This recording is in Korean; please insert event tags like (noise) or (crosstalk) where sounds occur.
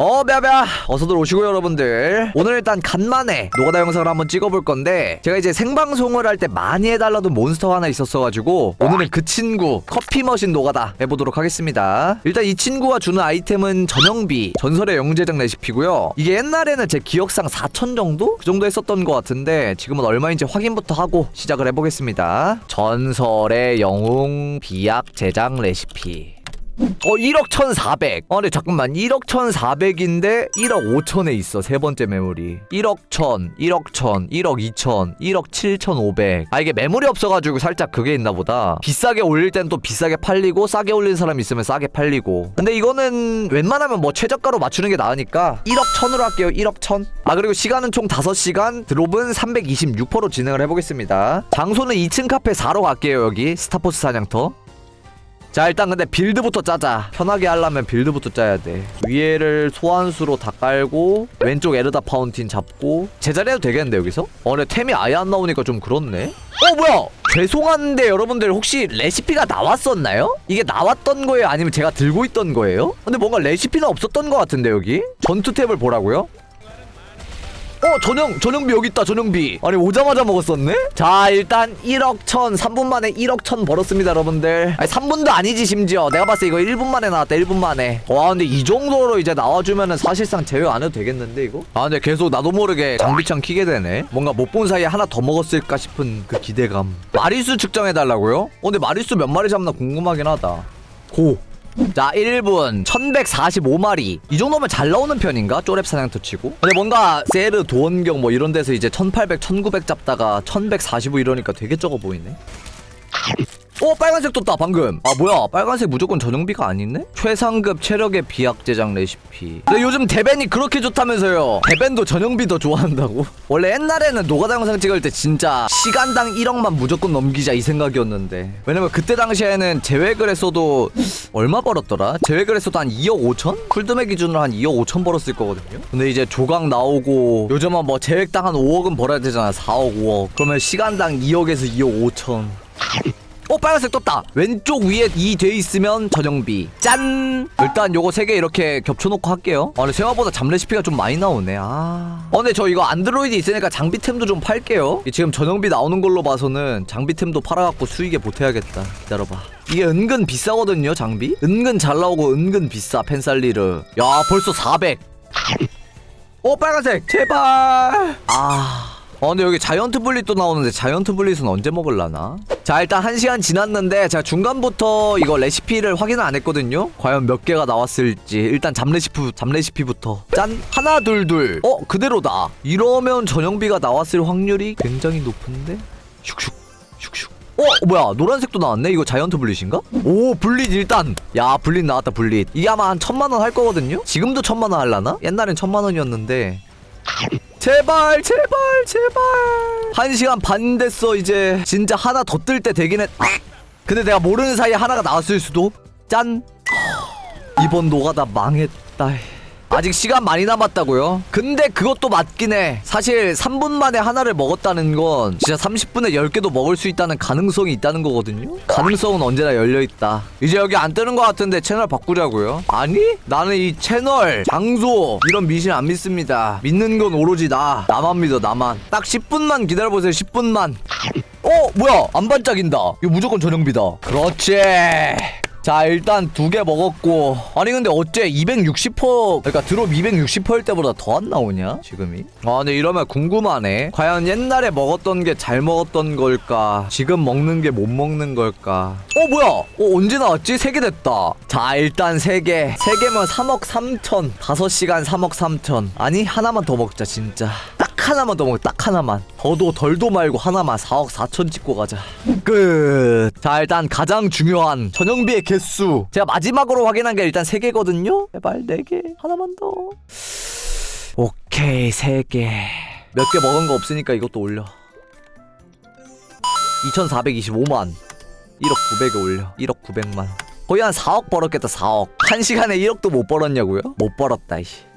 어, 벼벼! 어서들 오시고 여러분들. 오늘 일단 간만에 노가다 영상을 한번 찍어볼 건데, 제가 이제 생방송을 할 때 많이 해달라던 몬스터가 하나 있었어가지고, 오늘은 그 친구, 커피 머신 노가다 해보도록 하겠습니다. 일단 이 친구가 주는 아이템은 전용비, 전설의 영재장 레시피고요. 이게 옛날에는 제 기억상 4천 정도? 그 정도 했었던 것 같은데, 지금은 얼마인지 확인부터 하고 시작을 해보겠습니다. 전설의 영웅 비약 제작 레시피. 어 1억 1,400. 어 근데 잠깐만 1억 1,400인데 1억 5천에 있어 세 번째 메모리. 1억 1,000, 1억 1,000, 1억 2천, 1억 7,500. 아 이게 메모리 없어가지고 살짝 그게 있나 보다. 비싸게 올릴 땐 또 비싸게 팔리고 싸게 올린 사람 있으면 싸게 팔리고. 근데 이거는 웬만하면 뭐 최저가로 맞추는 게 나으니까 1억 1,000으로 할게요. 1억 1,000. 아 그리고 시간은 총 5시간, 드롭은 326%로 진행을 해보겠습니다. 장소는 2층 카페 4로 갈게요 여기 스타포스 사냥터. 자 일단 근데 빌드부터 짜자 편하게 하려면 빌드부터 짜야 돼 위에를 소환수로 다 깔고 왼쪽 에르다 파운틴 잡고 제자리해도 되겠는데 여기서? 어 근데 템이 아예 안 나오니까 좀 그렇네 어 뭐야 죄송한데 여러분들 혹시 레시피가 나왔었나요? 이게 나왔던 거예요 아니면 제가 들고 있던 거예요? 근데 뭔가 레시피는 없었던 것 같은데 여기 전투 탭을 보라고요? 어 전용 전용비 여기 있다 전용비. 아니 오자마자 먹었었네? 자 일단 1억 천 3분 만에 1억 천 벌었습니다 여러분들. 아니 3분도 아니지 심지어. 내가 봤을 때 이거 1분 만에 나왔다 1분 만에. 와 근데 이 정도로 이제 나와주면은 사실상 제외 안 해도 되겠는데 이거? 아 근데 계속 나도 모르게 장비창 키게 되네. 뭔가 못 본 사이에 하나 더 먹었을까 싶은 그 기대감. 마리수 측정해 달라고요? 어 근데 마리수 몇 마리 잡나 궁금하긴 하다. 고 자 1분 1145마리. 이 정도면 잘 나오는 편인가? 쪼랩 사냥터 치고? 근데 뭔가 세르 도원경 뭐 이런 데서 이제 1800 1900 잡다가 1145 이러니까 되게 적어 보이네 오 빨간색 떴다 방금. 아 뭐야? 빨간색 무조건 전용비가 아니네? 최상급 체력의 비약 제작 레시피. 근데 요즘 대벤이 그렇게 좋다면서요? 대벤도 전용비 더 좋아한다고? (laughs) 원래 옛날에는 노가다 영상 찍을 때 진짜 시간당 1억만 무조건 넘기자 이 생각이었는데. 왜냐면 그때 당시에는 제외글 했어도 얼마 벌었더라? 제외글 했어도 한 2억 5천? 쿨드메 기준으로 한 2억 5천 벌었을 거거든요. 근데 이제 조각 나오고 요즘은 뭐 제획당 한 5억은 벌어야 되잖아. 4억 5억. 그러면 시간당 2억에서 2억 5천 어 빨간색 떴다. 왼쪽 위에 이 돼 있으면 전용비. 짠! 일단 요거 세 개 이렇게 겹쳐놓고 할게요. 아 근데 생각보다 잠 레시피가 좀 많이 나오네. 아. 어, 근데 저 이거 안드로이드 있으니까 장비템도 좀 팔게요. 이 지금 전용비 나오는 걸로 봐서는 장비템도 팔아갖고 수익에 보태야겠다. 기다려봐. 이게 은근 비싸거든요 장비? 은근 잘 나오고 은근 비싸 펜살리르. 야 벌써 400어 빨간색! 제발! 아 어, 근데 여기 자이언트 블릿도 나오는데 자이언트 블릿은 언제 먹을라나? 자, 일단 한시간 지났는데 제가 중간부터 이거 레시피를 확인을 안 했거든요? 과연 몇 개가 나왔을지. 일단 잠 레시피, 잠 레시피부터. 짠! 하나, 둘, 둘. 어, 그대로다. 이러면 전용비가 나왔을 확률이 굉장히 높은데? 슉슉, 슉슉. 어, 뭐야, 노란색도 나왔네? 이거 자이언트 블릿인가? 오, 블릿 일단! 야, 블릿 나왔다, 블릿. 이게 아마 한 천만원 할 거거든요? 지금도 천만원 할라나? 옛날엔 천만원이었는데. 제발 제발 제발. 한 시간 반 됐어 이제. 진짜 하나 더 뜰 때 되긴 했 근데 내가 모르는 사이에 하나가 나왔을 수도? 짠. 이번 노가다 망했다 아직 시간 많이 남았다고요? 근데 그것도 맞긴 해. 사실 3분 만에 하나를 먹었다는 건 진짜 30분에 10개도 먹을 수 있다는 가능성이 있다는 거거든요? 가능성은 언제나 열려있다. 이제 여기 안 뜨는 것 같은데 채널 바꾸자고요? 아니? 나는 이 채널, 장소 이런 미신 안 믿습니다. 믿는 건 오로지 나. 나만 믿어 나만. 딱 10분만 기다려보세요 10분만. 어 뭐야? 안 반짝인다. 이거 무조건 전용비다. 그렇지 자 일단 두 개 먹었고. 아니 근데 어째 260% 그러니까 드롭 260%일 때보다 더 안 나오냐 지금이? 아 근데 이러면 궁금하네. 과연 옛날에 먹었던 게 잘 먹었던 걸까? 지금 먹는 게 못 먹는 걸까? 어 뭐야? 어 언제 나왔지? 세 개 됐다. 자 일단 세개세 개면 3억 3천. 5시간 3억 3천. 아니 하나만 더 먹자 진짜 딱 하나만 더 먹어 딱 하나만. 더도 덜도 말고 하나만 4억 4천 찍고 가자. 끝자 일단 가장 중요한 전용비의 개수. 제가 마지막으로 확인한 게 일단 3개거든요. 제발 4개. 하나만 더. 오케이 3개. 몇 개 먹은 거 없으니까 이것도 올려. 2425만. 1억 900에 올려. 1억 900만. 거의 한 4억 벌었겠다 4억. 한 시간에 1억도 못 벌었냐고요? 못 벌었다 이씨